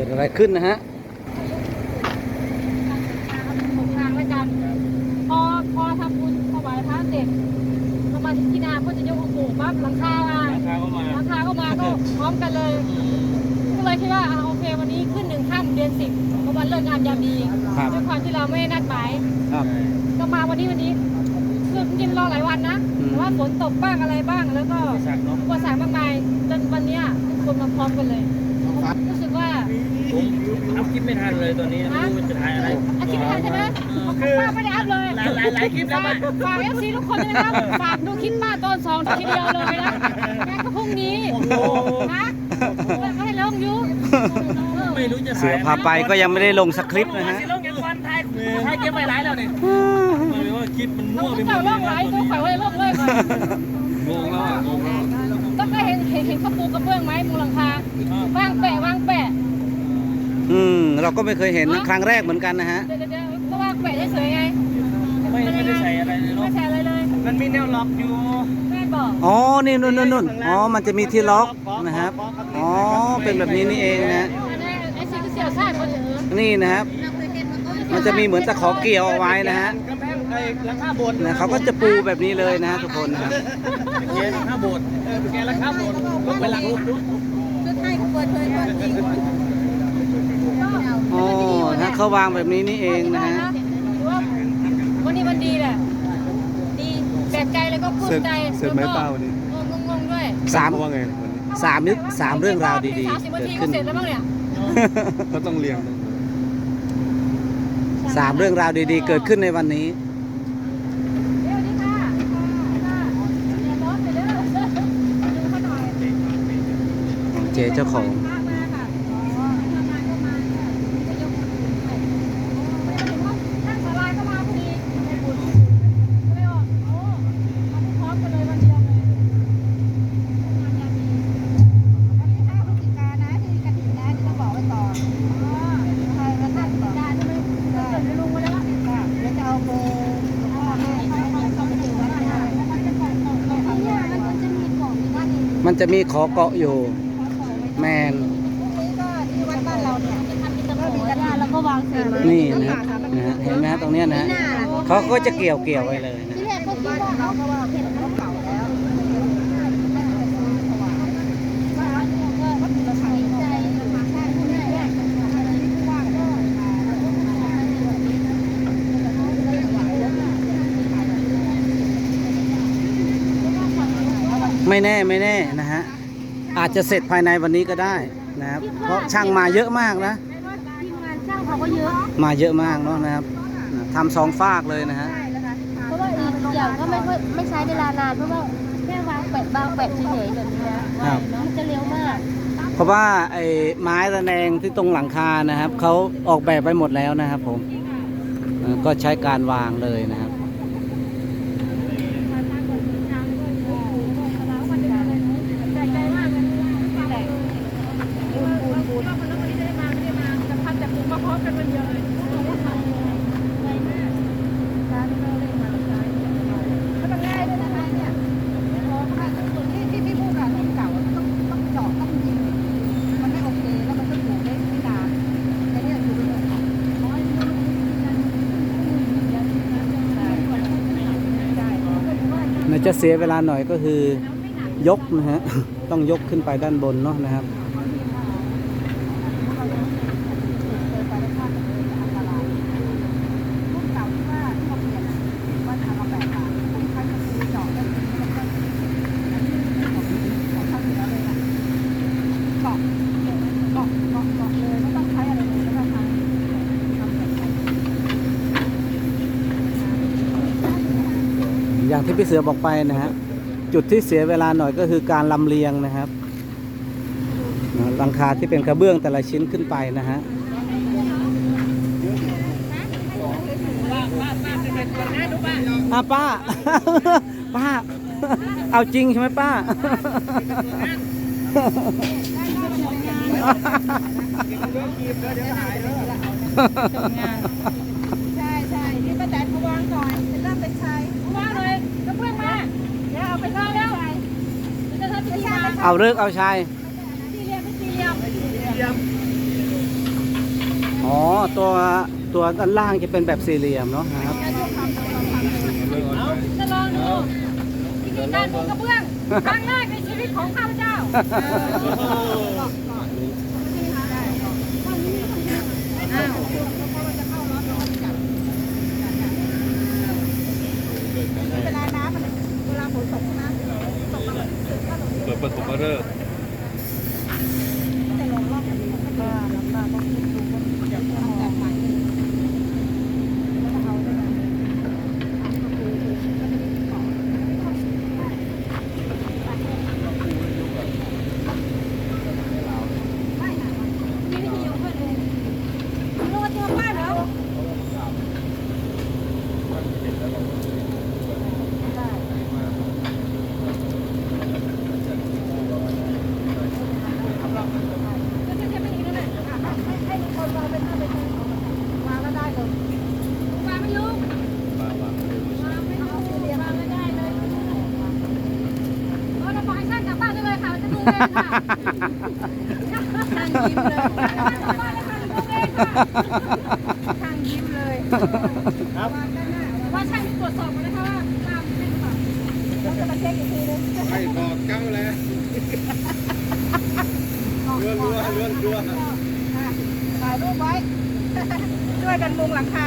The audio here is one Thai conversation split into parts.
กิดอะไรขึ้นนะฮะทางแล้วกันพอพอทำบุญถวายพระเสร็จเรามาที่ที่นาก็จะยกองค์ปู่ปั๊บหลังคามาราคาก็มาหลังคาก็มาก็พร้อมกันเลย ก็เลยคิดว่าอ่าโอเควันนี้ขึ้นหนึ่งค่ำเดือนสิบเพราะวันเลิกงามยามดีครับ ด้วยความที่เราไม่ได้นัดหมาย ครับ ก็มาวันนี้วันนี้คือจริงๆรอหลายวันนะอืม แต่ว่าฝนตกบ้างอะไรบ้าง แล้วก็สักเนาะอุปสรรคมากมายจนวันเนี้ยทุกคนมาพร้อมกันเลย รู้สึกว่าผม อัพคลิปไม่ทันเลยตอนนี้ไม่รู้จะถ่ายอะไรอาทิตย์ทันใช่ไหมป้าไม่ได้อัพเลยหลายหลายหลายคลิปแล้วฝากฝากเอฟซีทุกคนเลยนะครับฝากดูคลิปป้าตอนสองทีเดียวเลยนะงานก็พรุ่งนี้นะไม่ให้ลงอยุไม่รู้จะเสือพาไปก็ยังไม่ได้ลงสคริปต์นะฮะสิลงยังวันถ่ายถ่ายเก็บไว้หลายแล้วเนี่ยไม่รู้ว่าคลิปมันต้อมั่วงไปหมเจ้าดล่องไหลตัวข่อยไว้ล่องเลยก่อนงงแล้วอะงงแล้วต้องได้เห็นเห็นเห็นเขาปูกระเบื้องไหมมุงหลังคาวางแปะวางแปะ อืมเราก็ไม่เคยเห็นนะครั้งแรกเหมือนกันนะฮะ เดี๋ยวเดี๋ยวเดี๋ยวก็วางแปะเฉยๆไงไม่ไม่ได้ใส่อะไรเลยไม่เนาะใช่อะไรเลยมันมีแนวล็อกอยู่ แม่บอกอ๋อ นี่นู่นนู่นนู่นอ๋อ มันจะมีที่ล็อกนะครับ อ๋อ เป็นแบบนี้นี่เองนะฮะ อันนี้ไอ้สิ่งที่เสียวซ่าคนถือนี่นะครับ มันจะมีเหมือนตะขอเกี่ยวเอาไว้นะฮะกำแพงไอ้หลังคาโบสถ์นะเขาก็จะปูแบบนี้เลยนะฮะทุกคนนะครับแกหลังคาโบสถ์เออแกหลังคาโบสถ์ลงไปหลังรถดูชุดไทยเขาเปิดเผยก่อนจริงอ๋อนะ เขาวางแบบนี้นี่เองนะฮะวันนี้วันดีแหละดีแปลกใจแล้วก็ปลื้มใจเสร็จไหมป้าวันนี้งงๆด้วยสามว่าไงวันนี้สามนึกสามเรื่องราวดีสามสิบๆนาเกิดทีก็ขึ้นเสร็จแล้วบ้างเนี่ยก็ต้องเรียงสามเรื่องราวดีๆ เกิดขึ้นในวันนี้เดี๋ยวนี้ค่ะค่ มันจะมีขอเกาะอยู่ แมนนี่ก็ที่วัดบ้านเราเนี่ยทำเป็นตะปูกระดาษแล้วก็วางเศษไม้นี่นะครับนะฮะเห็นไหมฮะตรงเนี้ยนะฮะเขาก็จะเกี่ยวเกี่ยวๆไว้เลยนะ ที่แรกก็คิดบ้านว่าเขาเพราะว่าเพชรเขาเก่าแล้ววัดละไข่ใจใช่ผู้ใหญ่เนี่ยผู้ว่าก็มา ไม่แน่ไม่แน่นะฮะอาจจะเสร็จภายในวันนี้ก็ได้นะครับเพราะช่างมาเยอะมากนะทีมงานช่างเขาก็เยอะมาเยอะมากเนาะนะครับนะทำสองฝากเลยนะฮะเพราะว่าอีกอย่างก็ไม่ค่อยไม่ใช้เวลานานเพราะว่าแค่วางแปะวางแปะเฉยๆแบบนี้นะครับมันจะเร็วมาก เพราะว่าไอ้ไม้ระแนงที่ตรงหลังคานะครับเขาออกแบบไปหมดแล้วนะครับผมเออก็ใช้การวางเลยนะครับ ใจใจมากเลยแต่บุญบุญบุญแล้ววันนี้ได้มาไม่ได้มาจะพัดแต่ผมมาพร้อมกันวันเดียวเลยแล้วมันง่ายด้วยนะคะเนี่ย ที่ที่พี่พูดอะที่เก่าอะต้องต้องเจาะต้องยิงมันไม่โอเคแล้วมันก็อยู่ได้ไม่นานแต่เนี่ยอยู่ได้นาน มัน จะเสียเวลาหน่อยก็คือยกนะฮะ ต้องยกขึ้นไปด้านบนเนาะนะครับ รุ่นเก่าที่ว่าที่เขาเปลี่ยนอะว่าทำมาแบบว่าที่ใช้ตะปูเจาะได้ถึงมันก็อันนี้ของของข้างเหนือเลยนะเกาะเกาะเกาะเกาะเลยไม่ต้องใช้อะไรเลยแล้วก็ทำทำแบบนั้น อย่างที่พี่เสือบอกไปนะฮะจุดที่เสียเวลาหน่อยก็คือการลำเลียงนะครับหลังคาที่เป็นกระเบื้องแต่ละชิ้นขึ้นไปนะฮะอะป้า ป้า เอาจริงใช่ไหมป้าใเอาเลิกเอาชัยอ๋อตัวตัวด้านล่างจะเป็นแบบสี่เหลี่ยมเนาะครับจะลองดูวิธีการปูกระเบื้องครั้งแรกในชีวิตของข้าพเจ้าอ้าวเวลาน้ำมันเวลาฝนตกน้ำ ถ้าเรา เปิดประตูมาเริ่ม จะลงรอบนี้ก็จะน้ำตาต้องคิดดูว่าอยากทำแบบไหนแล้วก็เอาได้ไหมก็คือก็จะมีของ มีวิธียกเพื่อนดูรู้ว่าตัวป้าเหรอ ก็จะเป็นอย่างนี้นั่นแหละ ให้ให้คนเราเป็นห้าเป็นมาแล้วได้เลย วางไม่ยุบ มาวาง วางไม่ยุบวางไม่ได้เลยเราจะบอกให้ช่างกลับบ้านได้เลย ค่ะจะดูเองค่ะช่างยิ้มเลยข้างค่ะทางยิ้มเลยครับวางด้านหน้าว่าช่างตรวจสอบมาเลยค่ะว่าตามเป็นหรือเปล่าเราจะมาเช็คอีกทีนึงให้บอกเจ้าเลยเลื่อนเลื่อนเลื่อนเลื่อนถ่ายรูปไว้ ช่วยกันมุงหลังคา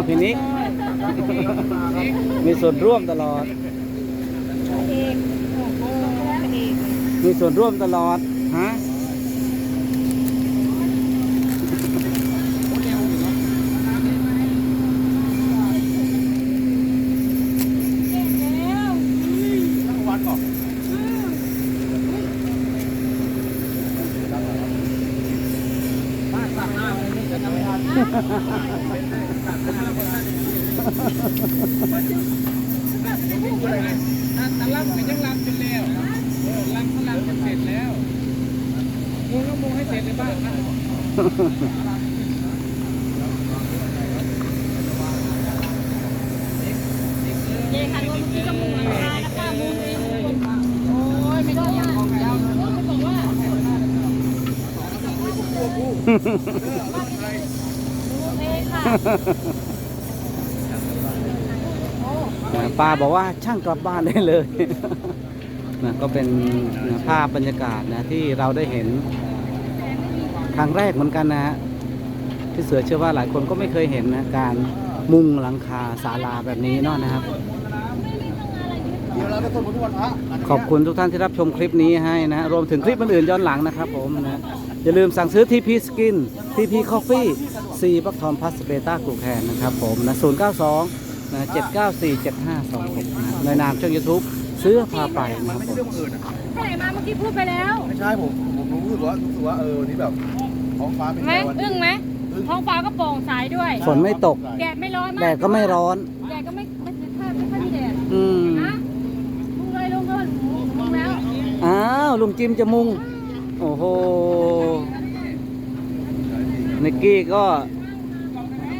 าวพี่นิกมีส่วนร่วมตลอดเองโอ้โหเองมีส่วนร่วมตลอด ฮะ ตะลับไปยังลับจนแล้วลับก็ลับจนเสร็จแล้วมุงก็มุงให้เสร็จในบ้านนะเย่ค่ะรวมเมื่อกี้ก็มุงหลังคาแล้วก็มุงเองโอ้ยไม่ได้อย่างของเราเขาบอกว่า มุงเองค่ะป้าบอกว่าช่างกลับบ้านได้เลยนะก็เป็นภาพบรรยากาศนะที่เราได้เห็นครั้งแรกเหมือนกันนะฮะที่เสือเชื่อว่าหลายคนก็ไม่เคยเห็นนะการมุงหลังคาศาลาแบบนี้เนาะนะครับ ขอบคุณทุกท่านที่รับชมคลิปนี้ให้นะรวมถึงคลิปอื่นๆย้อนหลังนะครับผมนะ อย่าลืมสั่งซื้อ TP Skin TP Coffee 4บัคทอมพัสเบต้ากลูแคนนะครับผมนะ092นะ794 7526นะในนามช่อง YouTube เสื้อพาไปนะครับผมเรื่องอื่นอะไปไหนมาเมื่อกี้พูดไปแล้ว ไม่ใช่ผม ผมรู้สึกว่ารู้สึกว่าเออวันนี้แบบท้องฟ้าเป็นไหมไงวันอึ้งไหมท้องฟ้าก็โปร่งใสด้วย ฝนไม่ตก แดดไม่ร้อนมากแดดก็ไม่ร้อน แดดก็ไม่ไม่ไม่ค่อยไม่ค่อยมีแดด อืม นะลุงเลยลุงก็ลุงแล้ว อ้าวลุงจิมจะมุง โอ้โหนิกกี้ก็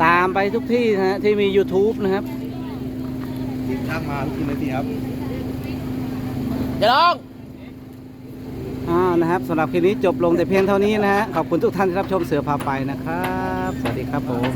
ตามไปทุกที่นะฮะที่มี YouTube นะครับทีมช่างมาทุกทีนาทีครับอ่านะครับสำหรับคลิปนี้จบลงแต่เพียงเท่านี้นะฮะขอบคุณทุกท่านที่รับชมเสือพาไปนะครับ สวัสดีครับผม